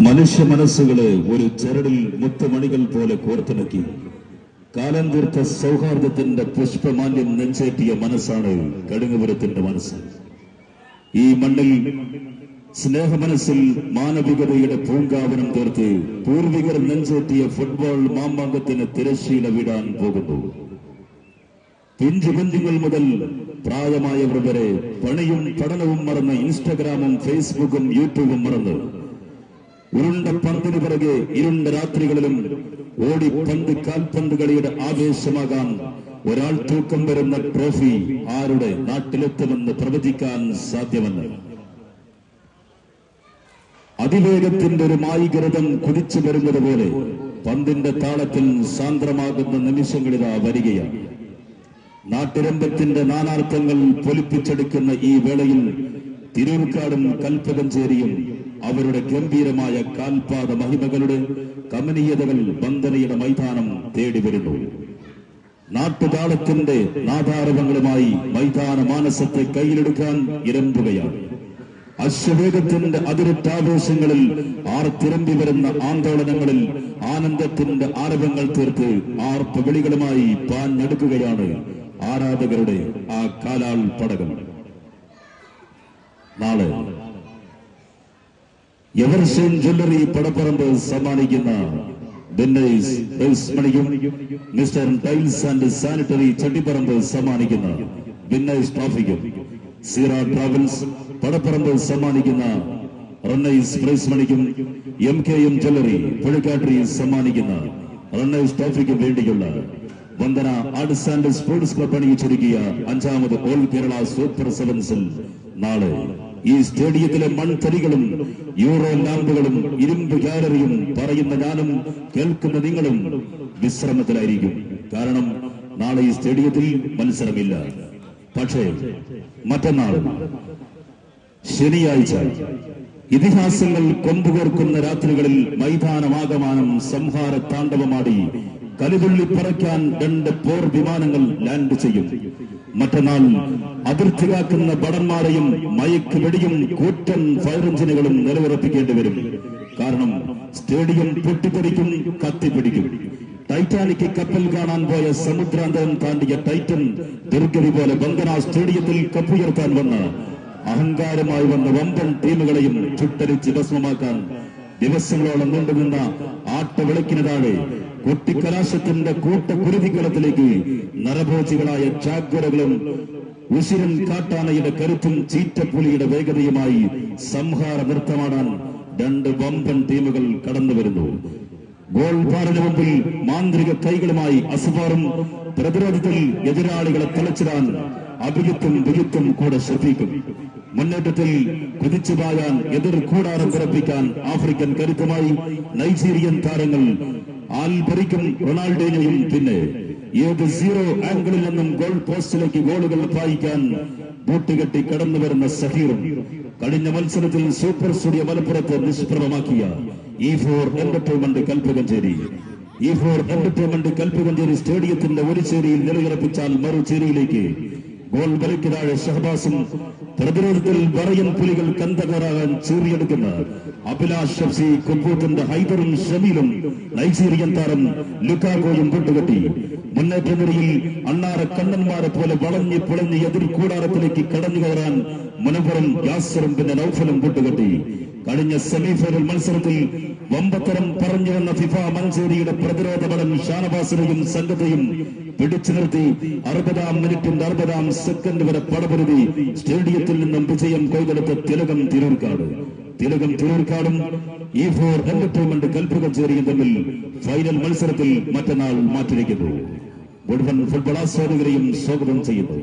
മനുഷ്യ മനസ്സുകളെ ഒരു ചരടിൽ മുത്തുമണികൾ പോലെ കോർത്തിണക്കി. കാലം തീർത്ത സൗഹാർദ്ദത്തിന്റെ പുഷ്പമാല്യം നെഞ്ചേറ്റിയ മനസ്സാണ് കടുങ്ങപുരത്തിന്റെ മനസ്സ്. ഈ മണ്ണിൽ സ്നേഹമനസ്സിൽ മാനവികതയുടെ പൂങ്കാവനം തീർത്ത് പൂർവികർ നെഞ്ചേറ്റിയ ഫുട്ബോൾ മാമ്പാങ്കത്തിന് തിരശ്ശീല വിടാൻ പോകുന്നു. പിഞ്ചു കുഞ്ഞുങ്ങൾ മുതൽ പ്രായമായവർ വരെ പണിയും പഠനവും മറന്ന് ഇൻസ്റ്റഗ്രാമും ഫേസ്ബുക്കും യൂട്യൂബും മറന്ന് ഉരുണ്ട പന്തിന് പിറകെ ഇരുണ്ട രാത്രികളിലും ഓടി പന്ത് കാൽപന്ത് കളിയുടെ ആവേശമാകാം ഒരാൾ തൂക്കം വരുന്ന ട്രോഫി ആരുടെ നാട്ടിലെത്തുമെന്ന് പ്രവചിക്കാൻ സാധ്യമല്ല. അതിവേഗത്തിന്റെ ഒരു മായികരതം കുതിച്ചു വരുന്നത് പോലെ പന്തിന്റെ താളത്തിൽ സാന്ദ്രമാകുന്ന നിമിഷങ്ങളിതാ വരികയാണ്. നാട്ടിരമ്പത്തിന്റെ നാനാർത്ഥങ്ങൾ പൊലിപ്പിച്ചെടുക്കുന്ന ഈ വേളയിൽ തിരൂർക്കാടും കൽപ്പകഞ്ചേരിയും അവരുടെ ഗംഭീരമായ കാൽപാത മഹിമകളുടെ കമനീയതകൾ വന്ദനയുടെ മൈതാനം തേടി വരുന്നു. നാട്ടുതാളത്തിന്റെ നാദാരവങ്ങളുമായി മൈതാന മാനസത്തെ കയ്യിലെടുക്കാൻ ഇരമ്പുകയാണ്. അശ്വവേഗത്തിന്റെ അതിരുറ്റാവേശങ്ങളിൽ ആർത്തിരമ്പി വരുന്ന ആന്തോളനങ്ങളിൽ ആനന്ദത്തിന്റെ ആരവങ്ങൾ തീർത്ത് ആർപ്പ് വിളികളുമായി പാഞ്ഞെടുക്കുകയാണ് ആരാധകരുടെ ആ കാലാൾ പടകം നാളെ എവർഷൻ ജ്വല്ലറി പടപ്പറമ്പ് സമ്മാനിക്കുന്ന mister tiles and sanitary Chattiparamba സമ്മാനിക്കുന്ന ബിന്നൈസ് ട്രാഫിക്കും സീറ ട്രാവൽസ് പടപ്പറമ്പ് സമ്മാനിക്കുന്ന റണ്ണൈസ് പ്രൈസ് മണിക്കും എം കെ എം ജ്വല്ലറി പുഴക്കാട്ടി സമ്മാനിക്കുന്ന റണ്ണൈസ് ട്രോഫിക്കും വേണ്ടിയുള്ള Vandana arts and sports club അണിയിച്ചൊരുക്കിയ അഞ്ചാമത് ഓൾ കേരള സൂപ്പർ സെവൻസിൽ നാളെ. ഈ സ്റ്റേഡിയത്തിലെ മൺതരികളും യൂറോ ലാമ്പുകളും ഇരുമ്പ് ഗാലറിയും പറയുന്ന ഞാനും കേൾക്കുന്ന നിങ്ങളും വിശ്രമത്തിലായിരിക്കും. കാരണം നാളെ ഈ സ്റ്റേഡിയത്തിൽ മത്സരമില്ല. പക്ഷേ മറ്റന്നാൾ ശനിയാഴ്ച ഇതിഹാസങ്ങൾ കൊമ്പുകോർക്കുന്ന രാത്രികളിൽ മൈതാനമാകമാനം സംഹാര താണ്ഡവമാടി കലിതുള്ളി പറയ്ക്കാൻ രണ്ട് പോർ വിമാനങ്ങൾ ലാൻഡ് ചെയ്യും. മറ്റന്നാൾ അതിർത്തി കാക്കുന്ന ഭടന്മാരെയും മയക്ക് വെടിയും കൂറ്റൻ ഫയർ എഞ്ചിനുകളും നിലവിറപ്പിക്കേണ്ടി വരും. കാരണം സ്റ്റേഡിയം പൊട്ടിത്തെറിക്കും കത്തിപ്പിടിക്കും ടൈറ്റാനിക് കപ്പൽ കാണാൻ പോയ സമുദ്രാന്തരം താണ്ടിയ ടൈറ്റൻ ദുർഗതി പോലെ ബന്ധന സ്റ്റേഡിയത്തിൽ കപ്പുയർത്താൻ വന്ന അഹങ്കാരമായി വന്ന വമ്പൻ ടീമുകളെയും ചുട്ടരിച്ച് ഭസ്മമാക്കാൻ ദിവസങ്ങളോളം നീണ്ടുനിന്ന ആട്ടവിളക്കിന് താഴെ കുട്ടിക്കലാശത്തിന്റെ കൂട്ടകുരുതിക്കളത്തിലേക്ക് നരഭോജികളായ ചാഗ്വരകളും ഉശിരൻ കാട്ടാനയുടെ കരുത്തും ചീറ്റപ്പുലിയുടെ വേഗതയുമായി സംഹാര നൃത്തമാടാൻ രണ്ട് വമ്പൻ ടീമുകൾ കടന്നു വരുന്നു. ഗോൾ പാറിന് മുമ്പിൽ മാന്ത്രിക കൈകളുമായി അസുബാറും പ്രതിരോധത്തിൽ എതിരാളികളെ തിളച്ചിടാൻ അഭിയുത്തും വിയുത്തും കൂടെ ശ്രദ്ധിക്കും. മുന്നേറ്റത്തിൽ കുതിച്ചു പായാൻ എതിർ കൂടാരം പിറപ്പിക്കാൻ ആഫ്രിക്കൻ കരുത്തുമായി നൈജീരിയൻ താരങ്ങൾ ആൽബറിക്കും റൊണാൾഡോയും പിന്നെ ഏത് സീറോ ആംഗിളിൽ നിന്നും ഗോൾ പോസ്റ്റിലേക്ക് ഗോളുകൾ പായിക്കാൻ ബൂട്ടുകെട്ടി കടന്നു വരുന്ന സഹീറും കഴിഞ്ഞ മത്സരത്തിൽ സൂപ്പർ സ്റ്റുഡിയോ മലപ്പുറത്ത് നിഷ്പ്രഭമാക്കിയ E four entertainment Kalpakanchery. E four entertainment Kalpakanchery സ്റ്റേഡിയത്തിന്റെ ഒരു ചേരിയിൽ നിലയുറപ്പിച്ചാൽ മറു ചേരിയിലേക്ക് ഗോൾ വലയ്ക്ക് താഴെ ഷഹബാസും പ്രതിരോധത്തിൽ പറയൻ പുലികൾ കന്തകറാകാൻ ചീറിയെടുക്കുന്ന അഭിലാഷ് ഷഫ്സി കുമ്പൂത്തിന്റെ ഹൈദറും ഷമീലും നൈജീരിയൻ താരം ലുക്കാഗോയും കൂട്ടുകെട്ടി മുന്നേറ്റ നിരയിൽ അണ്ണാറ കണ്ണന്മാരെ പോലെ വളഞ്ഞ് പുളഞ്ഞ് എതിർ കൂടാരത്തിലേക്ക് കടന്നു കയറാൻ മുനപ്പുറം യാസറും പിന്നെ നൌഫലും കൂട്ടുകെട്ടി കഴിഞ്ഞ സെമിഫൈനൽ മത്സരത്തിൽ വമ്പത്തരം പറഞ്ഞു വന്ന ഫിഫ മഞ്ചേരിയുടെ പ്രതിരോധ ബലം ഷാനവാസിനെയും സംഘത്തെയും പിടിച്ചു നിർത്തി അറുപതാം മിനിറ്റിന്റെ അറുപതാം സെക്കൻഡ് വരെ പടപൊരുതി സ്റ്റേഡിയത്തിൽ നിന്നും വിജയം കൊയ്തെടുത്ത തിലകം തിരൂർക്കാട്. തിലകം തിരൂർക്കാടും ഈ ഫോർ എന്റർടൈൻമെന്റ് കൽപ്പകച്ചേരിയും തമ്മിൽ ഫൈനൽ മത്സരത്തിൽ മറ്റന്നാൾ മാറ്റിരിക്കുന്നു മുഴുവൻ ഫുട്ബോൾ ആസ്വാദകരെയും സ്വാഗതം ചെയ്യുന്നു.